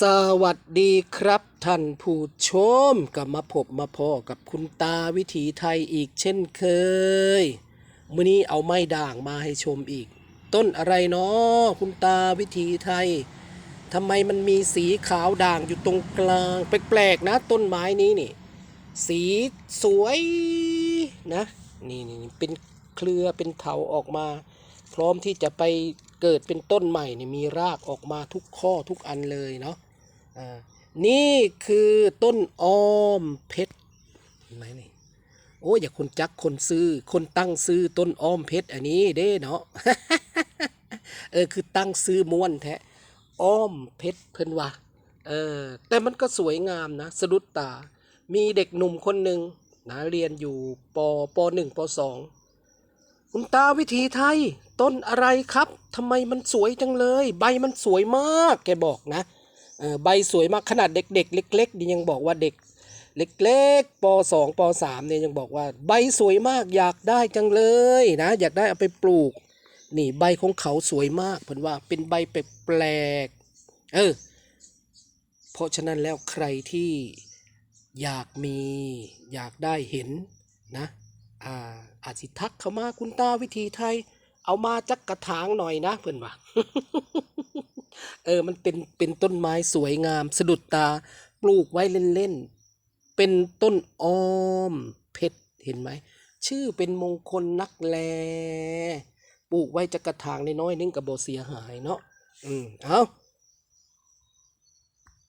สวัสดีครับท่านผู้ชมกลับมาพบมาพ่อกับคุณตาวิถีไทยอีกเช่นเคยมื่อนี้เอาไม้ด่างมาให้ชมอีก ต้นอะไรเนาะคุณตาวิถีไทยทำไมมันมีสีขาวด่างอยู่ตรงกลาง แปลกๆนะ ต้นไม้นี้นี่ สีสวยนะนี่นี่นี่เป็นเครือเป็นเถาออกมา พร้อมที่จะไป เกิดเป็นต้นใหม่เนี่ยมีรากออกมาทุกข้อทุกอันเลยเนาะอ่านี่คือต้นอ้อมเพชรเห็นไหมนี่โอ้ยอย่าคนจักคนซื้อ คนตั้งซื้อต้นอ้อมเพชรอันนี้เด้เนาะเออคือตั้งซื้อม้วนแท้อ้อมเพชรเพิ่นว่าเออแต่มันก็สวยงามนะสะดุดตา มีเด็กหนุ่มคนหนึ่งนะเรียนอยู่ปปหนึ่งปสองคุณตาวิถีไทย ต้นอะไรครับทำไมมันสวยจังเลย ใบมันสวยมาก แกบอกนะใบสวยมากขนาดเด็กๆ เล็กๆนี่ยังบอกว่าเด็ก เล็กๆปสองปสามเนี่ยยังบอกว่า ใบสวยมากอยากได้จังเลยนะ อยากได้เอาไปปลูก นี่ใบของเขาสวยมากเพิ่นว่าเป็นใบแปลกๆเออเพราะฉะนั้นแล้วใครที่อยากมีอยากได้เห็นนะอาอาจสิทักเข้ามาคุณตาวิธีไทย เอามาจักกระถางหน่อยนะเพื่อนว่าเออมันเป็นเป็นต้นไม้สวยงาม สะดุดตาปลูกไว้เล่นๆเป็นต้นอ้อมเพชรเห็นไหมชื่อเป็นมงคลนักแลปลูกไว้จักกระถางน้อยๆนึงกับโบเสียหายเนาะอืมเอา